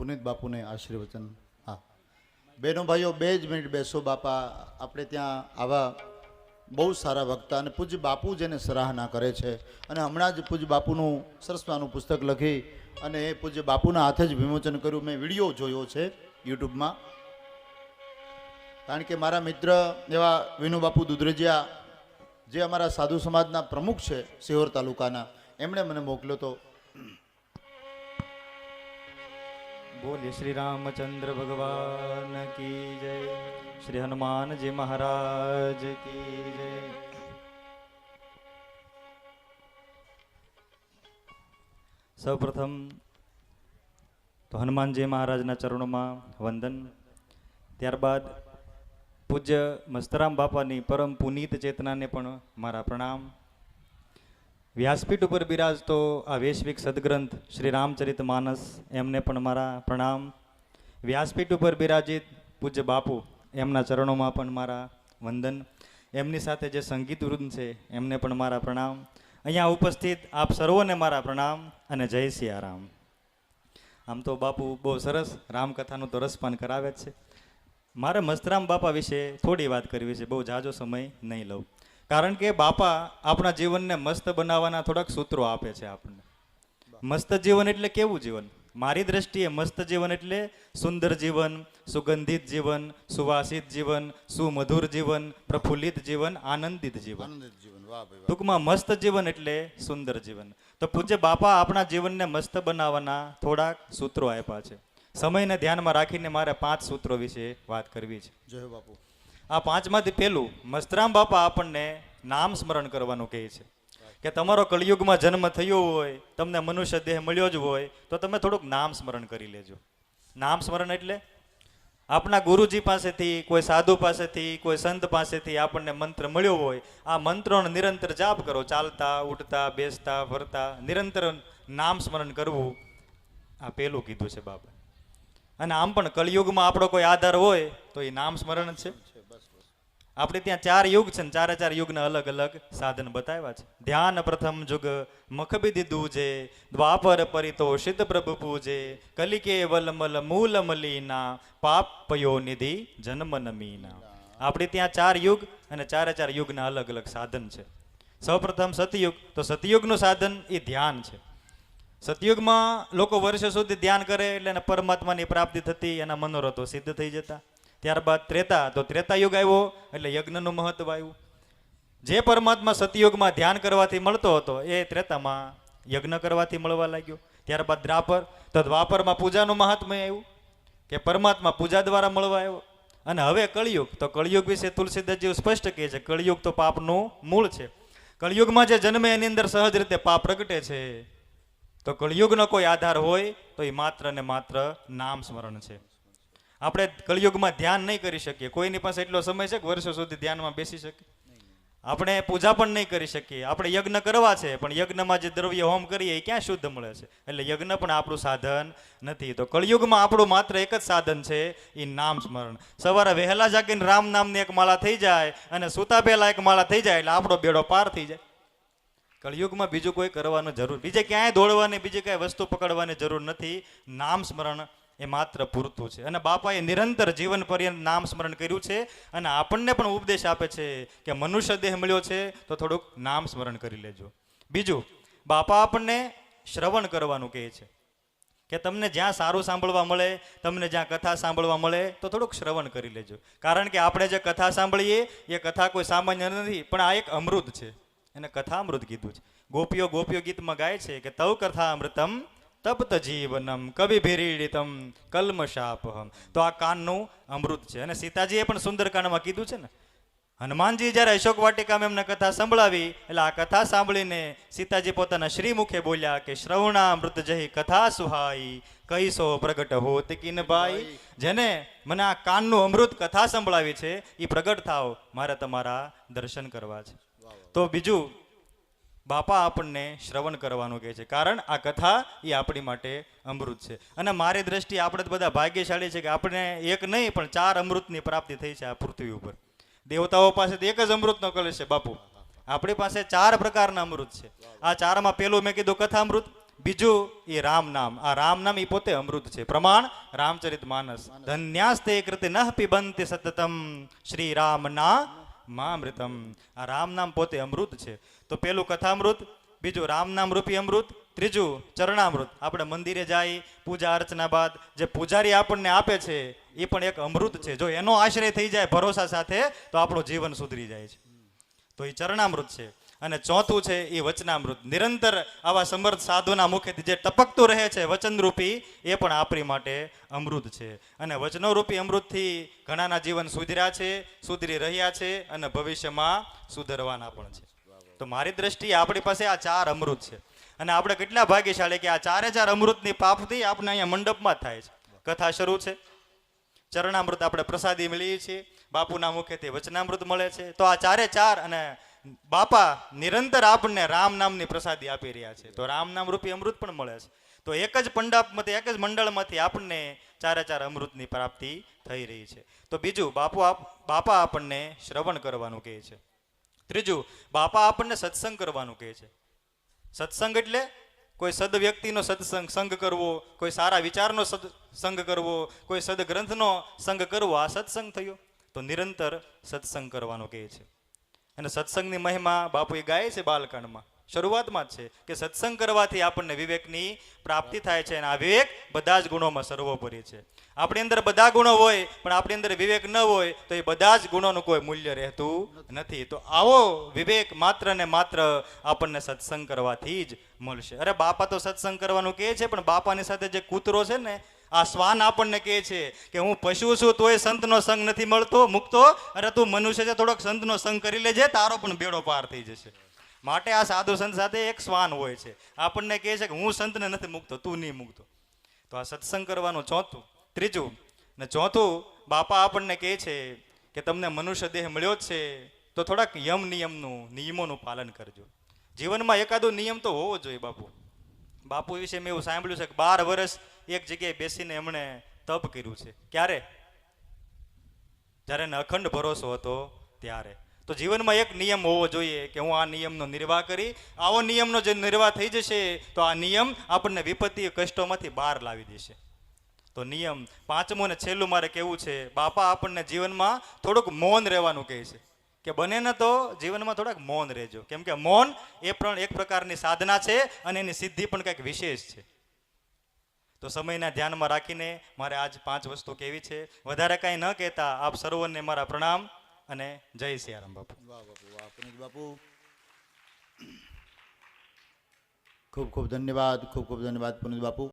પુનિત બાપુને આશીર્વચન. હા. બહેનો ભાઈઓ, બે જ મિનિટ બેસો બાપા. આપણે ત્યાં આવા બહુ સારા વક્તા અને પૂજ્ય બાપુ જેને સરાહના કરે છે. અને હમણાં જ પૂજ્ય બાપુનું સરસમાનું પુસ્તક લખી અને એ પૂજ્ય બાપુના હાથે જ વિમોચન કર્યું. મેં વીડિયો જોયો છે યુટ્યુબમાં. કારણ કે મારા મિત્ર એવા વિનુ બાપુ દુધરેજિયા, જે અમારા સાધુ સમાજના પ્રમુખ છે સિહોર તાલુકાના, એમણે મને મોકલ્યો તો બોલીએ, શ્રી રામચંદ્ર ભગવાન કી જય? શ્રી હનુમાનજી મહારાજ કી જય? સૌપ્રથમ તો હનુમાનજી મહારાજના ચરણોમાં વંદન. ત્યારબાદ પૂજ્ય મસ્તરામ બાપાની પરમ પુનીત ચેતનાને પણ મારા પ્રણામ. વ્યાસપીઠ ઉપર બિરાજતો આ વૈશ્વિક સદગ્રંથ શ્રી રામચરિત માનસ, એમને પણ મારા પ્રણામ. વ્યાસપીઠ ઉપર બિરાજિત પૂજ્ય બાપુ, એમના ચરણોમાં પણ મારા વંદન. એમની સાથે જે સંગીત વૃંદ છે, એમને પણ મારા પ્રણામ. અહીંયા ઉપસ્થિત આપ સર્વોને મારા પ્રણામ અને જય સિયારામ. આમ તો બાપુ બહુ સરસ રામકથાનું તો રસપાન કરાવે જ છે. મારે મસ્તરામ બાપા વિશે થોડી વાત કરવી છે, બહુ જાજો સમય નહીં લઉં. કારણ કે બાપા આપણા જીવનને મસ્ત બનાવવાના થોડાક સૂત્રો આપે છે આપણને. મસ્ત જીવન એટલે કેવું જીવન? મારી દ્રષ્ટિએ મસ્ત જીવન એટલે સુંદર જીવન સુગંધિત જીવન સુવાસિત જીવન સુમધુર જીવન પ્રફુલ્લિત જીવન આનંદિત જીવન. ટૂંકમાં મસ્ત જીવન એટલે સુંદર જીવન. તો પૂજ્ય બાપા આપણા જીવનને મસ્ત બનાવવાના થોડાક સૂત્રો આપ્યા છે. સમયને ધ્યાનમાં રાખીને મારે પાંચ સૂત્રો વિશે વાત કરવી છે. જય બાપુ. આ પાંચમાંથી પહેલું, મસ્તરામ બાપા આપણને નામ સ્મરણ કરવાનું કહે છે. કે તમારો કળિયુગમાં જન્મ થયો હોય, તમને મનુષ્ય દેહ મળ્યો જ હોય, તો તમે થોડુંક નામ સ્મરણ કરી લેજો. નામ સ્મરણ એટલે? આપણા ગુરુજી પાસેથી, કોઈ સાધુ પાસેથી, કોઈ સંત પાસેથી આપણને મંત્ર મળ્યો હોય, આ મંત્રોનો નિરંતર જાપ કરો. ચાલતા, ઉઠતા, બેસતા, ફરતા, નિરંતર નામ સ્મરણ કરવું. આ પહેલું કીધું છે બાપા. અને આમ પણ કળિયુગમાં આપણો કોઈ આધાર હોય, તો એ નામ સ્મરણ છે. આપણે ત્યાં ચાર યુગ છે ને, ચારે ચાર યુગના અલગ અલગ સાધન બતાવ્યા છે. ધ્યાન પ્રથમ જુગ મખબી દીધું છે દ્વાપર પરિતોષિત પ્રભુ પૂજે, કલિકે વલમલ મૂલ મલીના, પાપયો નિધિ જન્મ નમીના. આપણે ત્યાં ચાર યુગ અને ચારે ચાર યુગના અલગ અલગ સાધન છે. સૌપ્રથમ સતયુગ, તો સતયુગનું સાધન એ ધ્યાન છે. સતયુગમાં લોકો વર્ષો સુધી ધ્યાન કરે એટલે પરમાત્માની પ્રાપ્તિ થતી, એના મનોરથો સિદ્ધ થઈ જતા. ત્યારબાદ ત્રેતા. તો ત્રેતા યુગ આવ્યો એટલે યજ્ઞનું મહત્વ આવ્યું. જે પરમાત્મા સતયુગમાં ધ્યાન કરવાથી મળતો હતો, એ ત્રેતામાં યજ્ઞ કરવાથી મળવા લાગ્યો. ત્યારબાદ દ્વાપર તો દ્વાપરમાં પૂજાનું મહાત્મ્ય આવ્યું, કે પરમાત્મા પૂજા દ્વારા મળવા આવ્યો. અને હવે કળિયુગ. તો કળિયુગ વિશે તુલસીદાસજી સ્પષ્ટ કહે છે, કળિયુગ તો પાપનું મૂળ છે. કળિયુગમાં જે જન્મે એની અંદર સહજ રીતે પાપ પ્રગટે છે, તો કળિયુગનો કોઈ આધાર હોય તો એ માત્ર ને માત્ર નામ સ્મરણ છે. આપણે કળિયુગમાં ધ્યાન નહીં કરી શકીએ. કોઈની પાસે એટલો સમય છે કે વર્ષો સુધી ધ્યાનમાં બેસી શકીએ આપણે પૂજા પણ નહીં કરી શકીએ. આપણે યજ્ઞ કરવા છે, પણ યજ્ઞમાં જે દ્રવ્ય હોમ કરીએ એ ક્યાં શુદ્ધ મળે છે? એટલે યજ્ઞ પણ આપણું સાધન નથી. તો કળિયુગમાં આપણું માત્ર એક જ સાધન છે એ નામ સ્મરણ. સવારે વહેલા જાગીને રામ નામની એક માળા થઈ જાય અને સૂતા પહેલા એક માળા થઈ જાય એટલે આપણો બેડો પાર થઈ જાય. કળિયુગમાં બીજું કોઈ કરવાનું જરૂર. બીજે ક્યાંય દોડવાની, બીજી કાંઈ વસ્તુ પકડવાની જરૂર નથી. નામ સ્મરણ એ માત્ર પૂરતું છે. અને બાપાએ નિરંતર જીવન પર્યંત નામ સ્મરણ કર્યું છે અને આપણને પણ ઉપદેશ આપે છે કે મનુષ્ય દેહ મળ્યો છે તો થોડુંક નામ સ્મરણ કરી લેજો. બીજું, બાપા આપણને શ્રવણ કરવાનું કહે છે કે તમને જ્યાં સારું સાંભળવા મળે, તમને જ્યાં કથા સાંભળવા મળે તો થોડુંક શ્રવણ કરી લેજો. કારણ કે આપણે જે કથા સાંભળીએ, એ કથા કોઈ સામાન્ય નથી, પણ આ એક અમૃત છે. એને કથા અમૃત કીધું છે. ગોપીઓ ગોપીઓ ગીતમાં ગાય છે કે તવ કથા અમૃતમ તપ્ત જીવનમ કવિ ભીરીડિતમ કલ્મશાપહમ. તો આ કાનનું અમૃત છે. અને સીતાજીએ પણ સુંદરકાંડમાં કીધું છે ને હનુમાનજી જ્યારે અશોક વાટિકામાં એમને કથા સંભળાવી એટલે આ કથા સાંભળીને સીતાજી પોતાના શ્રીમુખે બોલ્યા કે શ્રવણામૃત જહી કથા સુહાઈ કઈસો પ્રગટ હોત કિનભાઈ જેને મને આ કાનનું અમૃત કથા સંભળાવી છે એ પ્રગટ થાવ મારે તમારા દર્શન કરવા છે. તો બીજું બાપા આપણને શ્રવણ કરવાનું કહે છે. કારણ આ કથા એ આપણી માટે અમૃત છે. અને મારી દ્રષ્ટિએ આપણે બધા ભાગ્યશાળી છે કે આપણે એક નહીં, પણ ચાર અમૃતની પ્રાપ્તિ થઈ છે આ પૃથ્વી ઉપર. દેવતાઓ પાસે તો એક જ અમૃતનો કલશ છે, બાપુ. આપણી પાસે ચાર પ્રકારના અમૃત છે. આ ચારમાં પેલું મેં કીધું કથા અમૃત બીજું એ રામ નામ આ રામ નામ એ પોતે અમૃત છે. પ્રમાણ, રામચરિત માનસ. ધન્યાસ્તે કૃતિ નઃ પિબંતિ સતતમ. શ્રી રામ ના મામૃતમ. આ રામ નામ પોતે અમૃત છે. તો પેલું કથામૃત, બીજું રામ નામ રૂપી અમૃત, ત્રીજું ચરણામૃત. આપણે મંદિરે જાય, પૂજા અર્ચના બાદ જે પૂજારી આપણને આપે છે, એ પણ એક અમૃત છે. જો એનો આશ્રય થઈ જાય ભરોસા સાથે, તો આપણું જીવન સુધરી જાય છે. તો એ ચરણામૃત છે. અને ચોથું છે એ વચનામૃત. નિરંતર આવા સમર્થ સાધુના મુખેથી જે ટપકતું રહે છે વચનરૂપી, એ પણ આપણી માટે અમૃત છે. અને વચનોરૂપી અમૃતથી ઘણાના જીવન સુધર્યા છે, સુધરી રહ્યા છે અને ભવિષ્યમાં સુધરવાના પણ છે. તો મારી દ્રષ્ટિએ આપણી પાસે આ ચાર અમૃત છે. અને આપણે કેટલા ભાગ્યશાળી કે આ ચારે ચાર અમૃતની પાપથી આપણે અહીંયા મંડપમાં થાય છે. કથા શરૂ છે. ચરણામૃત આપણે પ્રસાદી મળીએ છીએ. બાપુના મુખેથી વચનામૃત મળે છે. તો આ ચારે ચાર અને બાપા, નિરંતર આપણને રામ નામની પ્રસાદી આપી રહ્યા છે. તો રામ નામ રૂપી અમૃત પણ મળે છે. તો એક જ પંડાપમાંથી, એક જ મંડળમાંથી આપણને ચારે ચાર અમૃતની પ્રાપ્તિ થઈ રહી છે. તો બીજું, બાપુ બાપા આપણને શ્રવણ કરવાનું કહે છે. ત્રીજું, બાપા આપણને સત્સંગ કરવાનું કહે છે. સત્સંગ એટલે કોઈ સદ વ્યક્તિનો સત્સંગ, સંગ કરવો, કોઈ સારા વિચારનો સંગ કરવો, કોઈ સદગ્રંથનો સંગ કરવો, આ સત્સંગ થયો. તો નિરંતર સત્સંગ કરવાનો કહે છે. અને સત્સંગની મહિમા બાપુએ ગાય છે બાલકાંડમાં શરૂઆતમાં જ છે કે સત્સંગ કરવાથી આપણને વિવેકની પ્રાપ્તિ થાય છે અને આ વિવેક બધા જ ગુણોમાં સર્વોપરી છે. આપણી અંદર બધા ગુણો હોય, પણ આપણી અંદર વિવેક ન હોય, તો એ બધા જ ગુણોનું કોઈ મૂલ્ય રહેતું નથી. તો આવો વિવેક માત્ર ને માત્ર આપણને સત્સંગ કરવાથી જ મળશે. અરે બાપા તો સત્સંગ કરવાનું કહે છે, પણ બાપાની સાથે જે કૂતરો છે ને આ શ્વાન આપણને કહે છે કે હું પશુ છું, તોય સંતનો સંગ નથી મળતો, મૂકતો. અરે તું મનુષ્ય છે, થોડોક સંતનો સંગ કરી લેજે, તારો પણ બેડો પાર થઈ જશે. માટે આ સાધુ સંત સાથે એક શ્વાન હોય છે. આપણને કહે છે કે હું સંતને નથી મૂકતો, તું નહીં મૂકતો. તો આ સત્સંગ કરવાનું ચોથું. ત્રીજું ને ચોથું, બાપા આપણને કહે છે કે તમને મનુષ્ય દેહ મળ્યો જ છે, તો થોડાક યમ નિયમનું, નિયમોનું પાલન કરજો. જીવનમાં એકાદો નિયમ તો હોવો જોઈએ બાપુ. બાપુ વિશે મેં એવું સાંભળ્યું છે કે બાર વર્ષ એક જગ્યાએ બેસીને એમણે તપ કર્યું છે. ક્યારે? જ્યારે એને અખંડ ભરોસો હતો ત્યારે. તો જીવનમાં એક નિયમ હોવો જોઈએ કે હું આ નિયમનો નિર્વાહ કરી, આવો નિયમનો જે નિર્વાહ થઈ જશે, તો આ નિયમ આપણને વિપત્તિ કષ્ટોમાંથી બહાર લાવી દેશે. તો નિયમ પાંચમું ને છેલ્લું મારે કેવું છે, બાપા આપણને જીવનમાં થોડુંક મૌન રહેવાનું કહે છે. કે બને ને તો જીવનમાં થોડાક મૌન રહેજો. કેમ કે મૌન એ પણ એક પ્રકારની સાધના છે અને એની સિદ્ધિ પણ કંઈક વિશેષ છે. તો સમયના ધ્યાનમાં રાખીને મારે આજ પાંચ વસ્તુ કેવી છે. વધારે કાંઈ ન કહેતા આપ સર્વને મારા પ્રણામ અને જય સિયારામ બાપુ. વાહ બાપુ, વાહ પુનિત બાપુ. ખૂબ ખૂબ ધન્યવાદ, ખૂબ ખૂબ ધન્યવાદ પુનિત બાપુ.